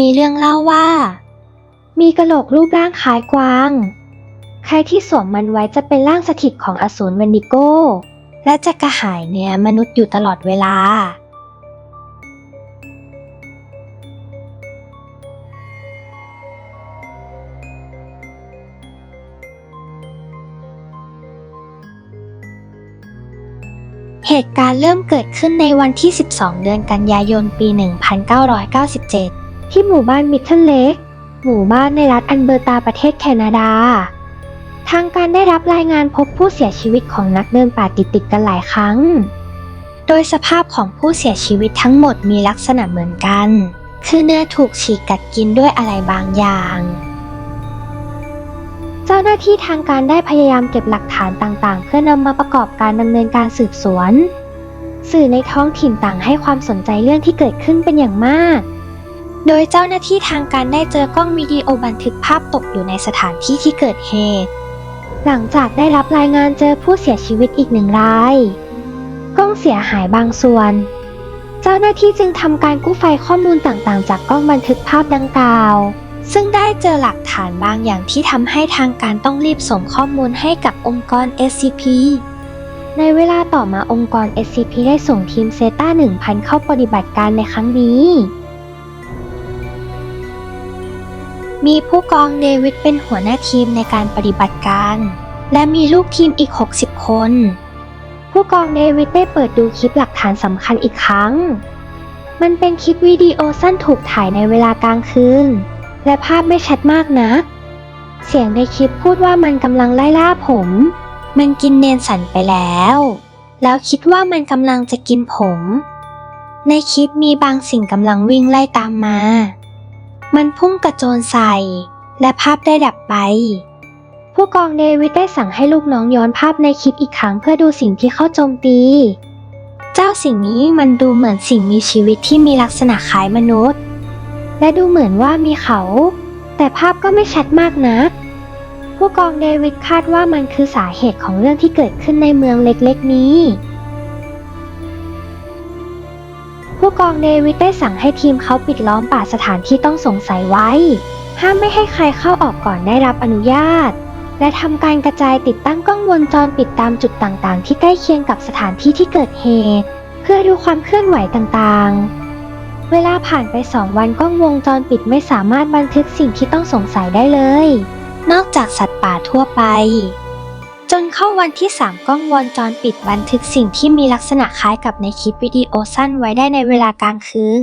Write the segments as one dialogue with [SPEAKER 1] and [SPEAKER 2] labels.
[SPEAKER 1] มีเรื่องเล่าว่า มีกระโหลกรูปร่างคล้ายกวาง ใครที่สวมมันไว้จะเป็นร่างสถิตของอสูรเวนดิโกและจะกระหายเนื้อมนุษย์อยู่ตลอดเวลา เหตุการณ์เริ่มเกิดขึ้นในวันที่ 12 เดือนกันยายน ปี 1997 ที่หมู่บ้านมิทเทิลเลกหมู่บ้านในรัฐอันเบอร์ตาประเทศแคนาดา ทางการได้รับรายงานพบผู้เสียชีวิตของนักเดินป่าติดๆกันหลายครั้ง โดยสภาพของผู้เสียชีวิตทั้งหมดมีลักษณะเหมือนกัน คือเนื้อถูกฉีกกัดกินด้วยอะไรบางอย่าง เจ้าหน้าที่ทางการได้พยายามเก็บหลักฐานต่างๆ เพื่อนำมาประกอบการดำเนินการสืบสวน สื่อในท้องถิ่นต่างให้ความสนใจเรื่องที่เกิดขึ้นเป็นอย่างมาก โดยเจ้าหน้าที่ทางการได้เจอกล้องวิดีโอบันทึกภาพตกอยู่ในสถานที่ที่เกิดเหตุ หลังจากได้รับรายงานเจอผู้เสียชีวิตอีกหนึ่งราย กล้องเสียหายบางส่วน เจ้าหน้าที่จึงทำการกู้ไฟล์ข้อมูลต่างๆ จากกล้องบันทึกภาพดังกล่าว ซึ่งได้เจอหลักฐานบางอย่างที่ทำให้ทางการต้องรีบส่งข้อมูลให้กับองค์กร SCP ในเวลาต่อมาองค์กร SCP ได้ส่งทีมเซต้า1000 เข้าปฏิบัติการในครั้งนี้ มีผู้กองเดวิดเป็นหัวหน้าทีมในการปฏิบัติการ และมีลูกทีมอีก 60 คน ผู้กองเดวิดได้เปิดดูคลิปหลักฐานสำคัญอีกครั้ง มันเป็นคลิปวิดีโอสั้นถูกถ่ายในเวลากลางคืน และภาพไม่ชัดมากนะัก เสียงในคลิปพูดว่ามันกำลังไล่ล่าผม มันกินเนนสันไปแล้ว แล้วคิดว่ามันกำลังจะกินผม ในคลิปมีบางสิ่งกำลังวิ่งไล่ตามมา มันพุ่งกระโจนใส่ และภาพได้ดับไป ผู้กองเดวิดได้สั่งให้ลูกน้องย้อนภาพในคลิปอีกครั้งเพื่อดูสิ่งที่เข้าโจมตี เจ้าสิ่งนี้มันดูเหมือนสิ่งมีชีวิตที่มีลักษณะคล้ายมนุษย์ และดูเหมือนว่ามีเขา แต่ภาพก็ไม่ชัดมากนักผู้กองเดวิดคาดว่ามันคือสาเหตุของเรื่องที่เกิดขึ้นในเมืองเล็กๆนี้ ผู้กองเดวิดได้สั่งให้ทีมเขาปิดล้อมป่าสถานที่ต้องสงสัยไว้ ห้ามไม่ให้ใครเข้าออกก่อนได้รับอนุญาต และทำการกระจายติดตั้งกล้องวงจรปิดตามจุดต่างๆ ที่ใกล้เคียงกับสถานที่ที่เกิดเหตุ เพื่อดูความเคลื่อนไหวต่างๆ เวลาผ่านไปสองวันกล้องวงจรปิดไม่สามารถบันทึกสิ่งที่ต้องสงสัยได้เลย นอกจากสัตว์ป่าทั่วไป นเข้าวันที่ 3 กล้องวงจรปิดบันทึกสิ่งที่มีลักษณะคล้ายกับในคลิปวิดีโอสั้นไว้ได้ในเวลากลางคืน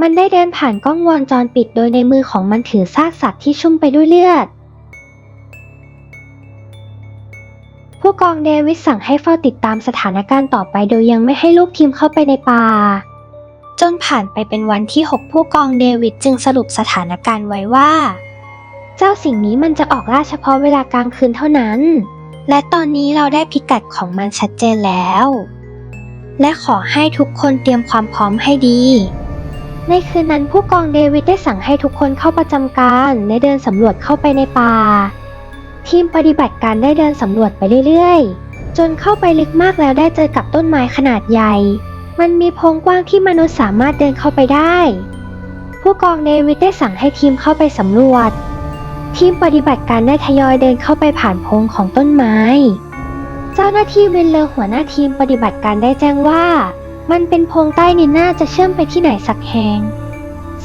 [SPEAKER 1] มันได้เดินผ่านกล้องวงจรปิดโดยในมือของมันถือซากสัตว์ที่ชุ่มไปด้วยเลือด ผู้กองเดวิดสั่งให้เฝ้าติดตามสถานการณ์ต่อไปโดยยังไม่ให้ลูกทีมเข้าไปในป่า จนผ่านไปเป็นวันที่ 6 ผู้กองเดวิดจึงสรุปสถานการณ์ไว้ว่า เจ้าสิ่งนี้มันจะออกล่าเฉพาะเวลากลางคืนเท่านั้น และตอนนี้เราได้พิกัดของมันชัดเจนแล้ว และขอให้ทุกคนเตรียมความพร้อมให้ดี ในคืนนั้นผู้กองเดวิดได้สั่งให้ทุกคนเข้าประจำการและเดินสำรวจเข้าไปในป่า ทีมปฏิบัติการได้เดินสำรวจไปเรื่อยๆ จนเข้าไปลึกมากแล้วได้เจอกับต้นไม้ขนาดใหญ่ มันมีโพรงกว้างที่มนุษย์สามารถเดินเข้าไปได้ ผู้กองเดวิดได้สั่งให้ทีมเข้าไปสำรวจ ทีมปฏิบัติการได้ทยอยเดินเข้าไปผ่านโพรงของต้นไม้ เจ้าหน้าที่เวนเลอร์หัวหน้าทีมปฏิบัติการได้แจ้งว่า มันเป็นโพรงใต้ดินน่าจะเชื่อมไปที่ไหนสักแห่ง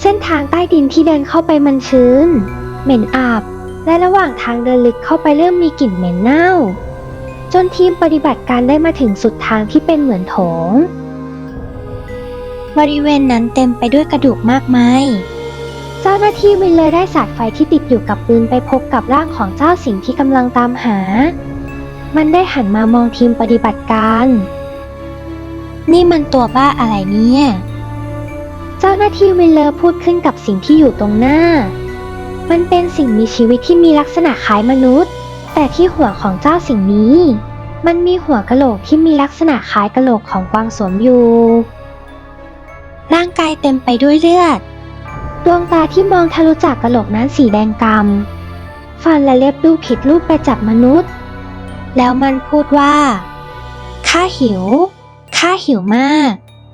[SPEAKER 1] เส้นทางใต้ดินที่เดินเข้าไปมันชื้น เหม็นอับ และระหว่างทางเดินลึกเข้าไปเริ่มมีกลิ่นเหม็นเน่า จนทีมปฏิบัติการได้มาถึงสุดทางที่เป็นเหมือนโถง บริเวณนั้นเต็มไปด้วยกระดูกมากมาย เจ้าหน้าที่วินเลยได้สาดไฟที่ติดอยู่กับปืนไปพบกับร่างของเจ้าสิ่งที่กำลังตามหา มันได้หันมามองทีมปฏิบัติการ นี่มันตัวบ้าอะไรเนี่ย เจ้าหน้าที่วินเลอร์พูดขึ้นกับสิ่งที่อยู่ตรงหน้า มันเป็นสิ่งมีชีวิตที่มีลักษณะคล้ายมนุษย์ แต่ที่หัวของเจ้าสิ่งนี้ มันมีหัวกะโหลกที่มีลักษณะคล้ายกะโหลกของกวางสวมอยู่ ร่างกายเต็มไปด้วยเลือด ดวงตาที่มองทะลุจากกระโหลกนั้นสีแดงกำฟันและเล็บดูผิดรูปไปจากมนุษย์ แล้วมันพูดว่า ข้าหิว ข้าหิวมาก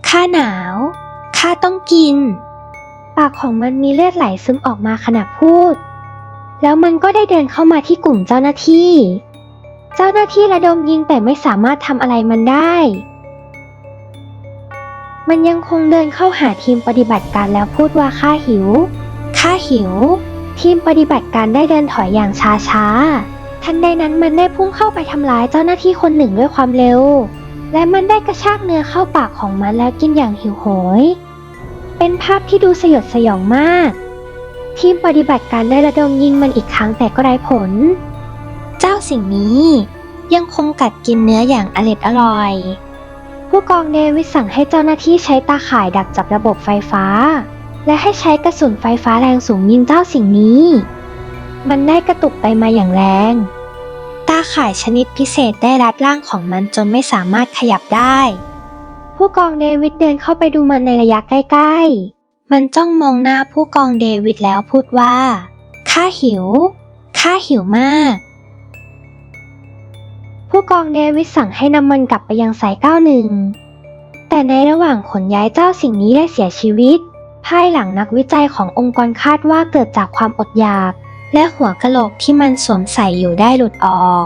[SPEAKER 1] ข้าหนาว ข้าต้องกิน ปากของมันมีเลือดไหลซึมออกมาขณะพูด แล้วมันก็ได้เดินเข้ามาที่กลุ่มเจ้าหน้าที่ เจ้าหน้าที่ระดมยิงแต่ไม่สามารถทำอะไรมันได้ มันยังคงเดินเข้าหาทีมปฏิบัติการแล้วพูดว่าข้าหิว ข้าหิว ทีมปฏิบัติการได้เดินถอยอย่างช้าๆทันใดนั้นมันได้พุ่งเข้าไปทำร้ายเจ้าหน้าที่คนหนึ่งด้วยความเร็ว และมันได้กระชากเนื้อเข้าปากของมันแล้วกินอย่างหิวโหย เป็นภาพที่ดูสยดสยองมาก ทีมปฏิบัติการได้ระดมยิงมันอีกครั้งแต่ก็ไร้ผล เจ้าสิ่งนี้ยังคงกัดกินเนื้ออย่างอร็ดอร่อย ผู้กองเดวิสสั่งให้เจ้าหน้าที่ใช้ตาข่ายดักจับระบบไฟฟ้า และให้ใช้กระสุนไฟฟ้าแรงสูงยิงเจ้าสิ่งนี้ มันได้กระตุกไปมาอย่างแรง ตาข่ายชนิดพิเศษได้รัดร่างของมันจนไม่สามารถขยับได้ ผู้กองเดวิดเดินเข้าไปดูมันในระยะใกล้ๆ มันจ้องมองหน้าผู้กองเดวิดแล้วพูดว่าข้าหิวข้าหิวมาก ผู้กองเดวิดสั่งให้นำมันกลับไปยังสาย 91 แต่ในระหว่างขนย้ายเจ้าสิ่งนี้ได้เสียชีวิต ภายหลังนักวิจัยขององค์กรคาดว่าเกิดจากความอดอยาก และหัวกะโหลกที่มันสวมใส่อยู่ได้หลุดออก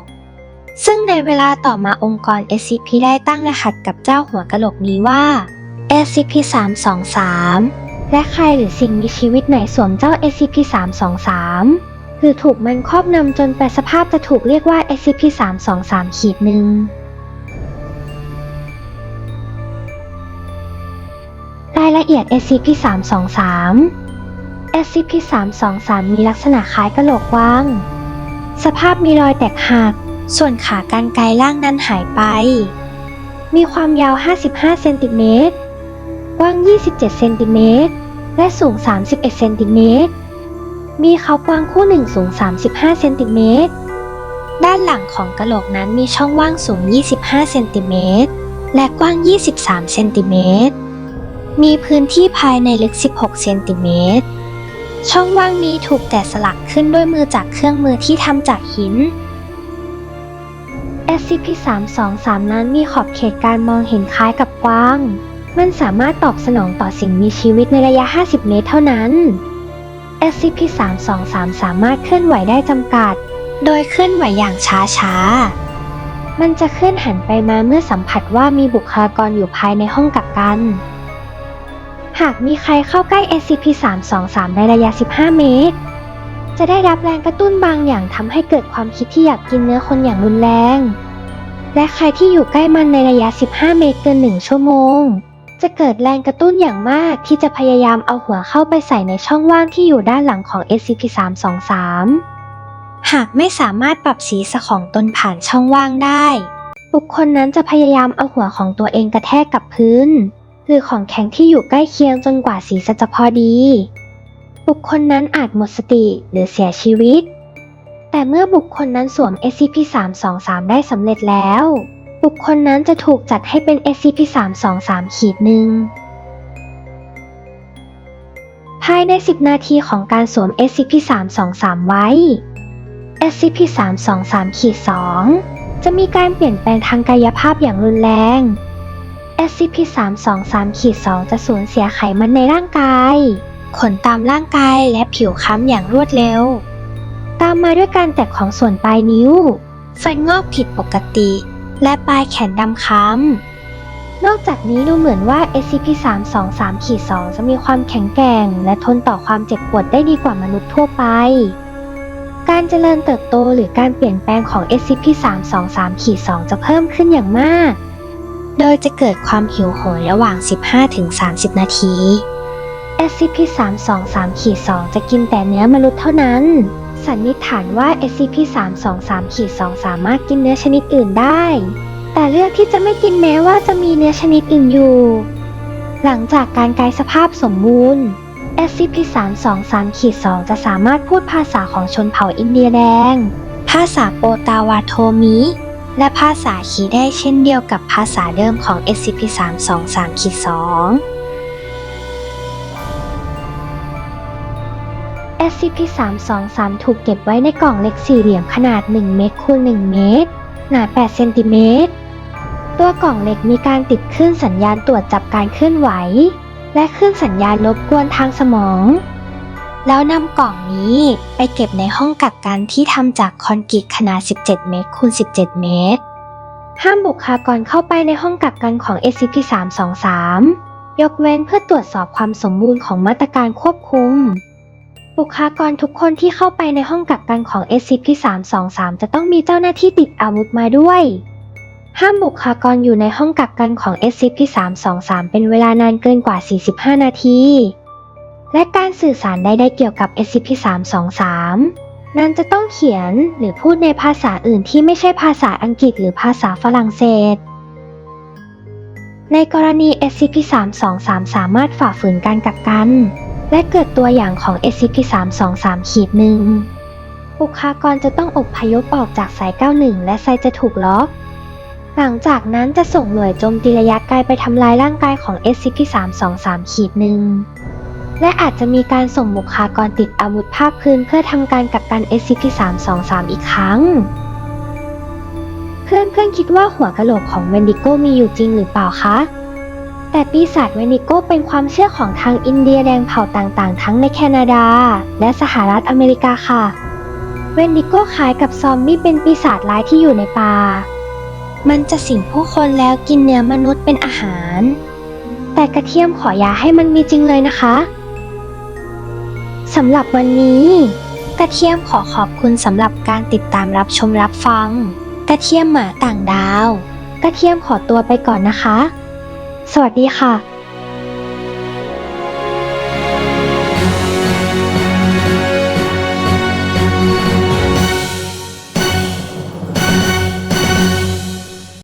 [SPEAKER 1] ซึ่งในเวลาต่อมาองค์กร SCP ได้ตั้งรหัสกับเจ้าหัวกะโหลกนี้ว่า SCP-323 และใครหรือสิ่งมีชีวิตไหนสวมเจ้า SCP-323 หรือถูกมันครอบงำจนแปลสภาพจะถูกเรียกว่า SCP-323 ขีดหนึ่งรายละเอียด SCP-323 SCP-323 มีลักษณะคล้ายกระโหลกว้าง สภาพมีรอยแตกหัก ส่วนขากรรไกรล่างนั้นหายไป มีความยาว 55 เซนติเมตร กว้าง 27 เซนติเมตร และสูง 31 เซนติเมตร มีเขากว้างคู่หนึ่งสูง 35 เซนติเมตร ด้านหลังของกะโหลกนั้นมีช่องว่างสูง 25 เซนติเมตร และกว้าง 23 เซนติเมตร มีพื้นที่ภายในลึก 16 เซนติเมตร ช่องว่างนี้ถูกแกะสลักขึ้นด้วยมือจากเครื่องมือที่ทำจากหิน SCP-323 นั้นมีขอบเขตการมองเห็นคล้ายกับกว้าง มันสามารถตอบสนองต่อสิ่งมีชีวิตในระยะ 50 เมตรเท่านั้น SCP-323 สามารถเคลื่อนไหวได้จำกัด โดยเคลื่อนไหวอย่างช้าๆ มันจะเคลื่อนหันไปมาเมื่อสัมผัสว่ามีบุคลากรอยู่ภายในห้องกักกัน หากมีใครเข้าใกล้ SCP-323 ในระยะ 15 เมตร จะได้รับแรงกระตุ้นบางอย่างทำให้เกิดความคิดที่อยากกินเนื้อคนอย่างรุนแรง และใครที่อยู่ใกล้มันในระยะ 15 เมตรเกิน 1 ชั่วโมง จะเกิดแรงกระตุ้นอย่างมากที่จะพยายามเอาหัวเข้าไปใส่ในช่องว่างที่อยู่ด้านหลังของ SCP-323 หากไม่สามารถปรับศีรษะของตนผ่านช่องว่างได้ บุคคลนั้นจะพยายามเอาหัวของตัวเองกระแทกกับพื้น หรือของแข็งที่อยู่ใกล้เคียงจนกว่าศีรษะจะพอดี บุคคลนั้นอาจหมดสติหรือเสียชีวิต แต่เมื่อบุคคลนั้นสวม SCP-323 ได้สำเร็จแล้ว บุคคลนั้นจะถูกจัดให้เป็น SCP-323 ขีดหนึ่งภายใน 10 นาทีของการสวม SCP-323 ไว้ SCP-323 ขีด2จะมีการเปลี่ยนแปลงทางกายภาพอย่างรุนแรง SCP-323 ขีด2จะสูญเสียไขมันในร่างกาย ขนตามร่างกายและผิวค้ำอย่างรวดเร็ว ตามมาด้วยการแตกของส่วนปลายนิ้ว ฟันงอกผิดปกติ และปลายแขนดำค้ำ นอกจากนี้ดูเหมือนว่า SCP-323-2 จะมีความแข็งแกร่ง และทนต่อความเจ็บปวดได้ดีกว่ามนุษย์ทั่วไป การเจริญเติบโตหรือการเปลี่ยนแปลงของ SCP-323-2 จะเพิ่มขึ้นอย่างมาก โดยจะเกิดความหิวโหยระหว่าง 15-30 นาที SCP-323-2 จะกินแต่เนื้อมนุษย์เท่านั้น สันนิษฐานว่า SCP-323-2 สามารถกินเนื้อชนิดอื่นได้ แต่เลือกที่จะไม่กินแม้ว่าจะมีเนื้อชนิดอื่นอยู่ หลังจากการกายสภาพสมบูรณ์ SCP-323-2 จะสามารถพูดภาษาของชนเผ่าอินเดียแดง ภาษาโปตาวาโทมิ และภาษาคีได้เช่นเดียวกับภาษาเดิมของ SCP-323-2 SCP-323 ถูกเก็บไว้ในกล่องเล็กสี่เหลี่ยมขนาด 1 เมตรคูณ1เมตร หนา8เซนติเมตร ตัวกล่องเล็กมีการติดขึ้นสัญญาณตรวจจับการเคลื่อนไหว และคลื่นสัญญาณรบกวนทางสมอง แล้วนำกล่องนี้ไปเก็บในห้องกักกันที่ทำจากคอนกรีตขนาด 17 เมตรคูณ 17 เมตร ห้ามบุคลากรเข้าไปในห้องกักกันของ SCP-323 ยกเว้นเพื่อตรวจสอบความสมบูรณ์ของมาตรการควบคุม บุคลากรทุกคนที่เข้าไปในห้องกักกันของ SCP-323 จะต้องมีเจ้าหน้าที่ติดอาวุธมาด้วย ห้ามบุคลากรอยู่ในห้องกักกันของ SCP-323 เป็นเวลานานเกินกว่า 45 นาที และการสื่อสารใดๆเกี่ยวกับ SCP-323 นั้นจะต้องเขียนหรือพูดในภาษาอื่นที่ไม่ใช่ภาษาอังกฤษหรือภาษาฝรั่งเศส ในกรณี SCP-323 สามารถฝ่าฝืนการกักกัน และเกิดตัวอย่างของ SCP-323 ขีดหนึ่งบุคลากรจะต้องอบพยพออกจากสาย 91 และไซต์จะถูกล็อก หลังจากนั้นจะส่งหน่วยโจมตีระยะไกลไปทำลายร่างกายของ SCP-323 ขีดหนึ่งและอาจจะมีการส่งบุคลากรติดอาวุธภาคพื้นเพื่อทำการกักกัน SCP-323 อีกครั้ง เพื่อนๆคิดว่าหัวกะโหลกของเวนดิโกมีอยู่จริงหรือเปล่าคะ แต่ปีศาจเวนิโก้เป็นความเชื่อของทางอินเดียแดงเผ่าต่างๆ ทั้งในแคนาดา และสหรัฐอเมริกาค่ะ เวนดิโก้คล้ายกับซอมบี้เป็นปีศาจร้ายที่อยู่ในป่า มันจะสิงผู้คนแล้วกินเนื้อมนุษย์เป็นอาหาร แต่กระเทียมขออย่าให้มันมีจริงเลยนะคะสำหรับวันนี้ กระเทียมขอขอบคุณสำหรับการติดตามรับชมรับฟัง กระเทียมหมาต่างดาว กระเทียมขอตัวไปก่อนนะคะ สวัสดีค่ะ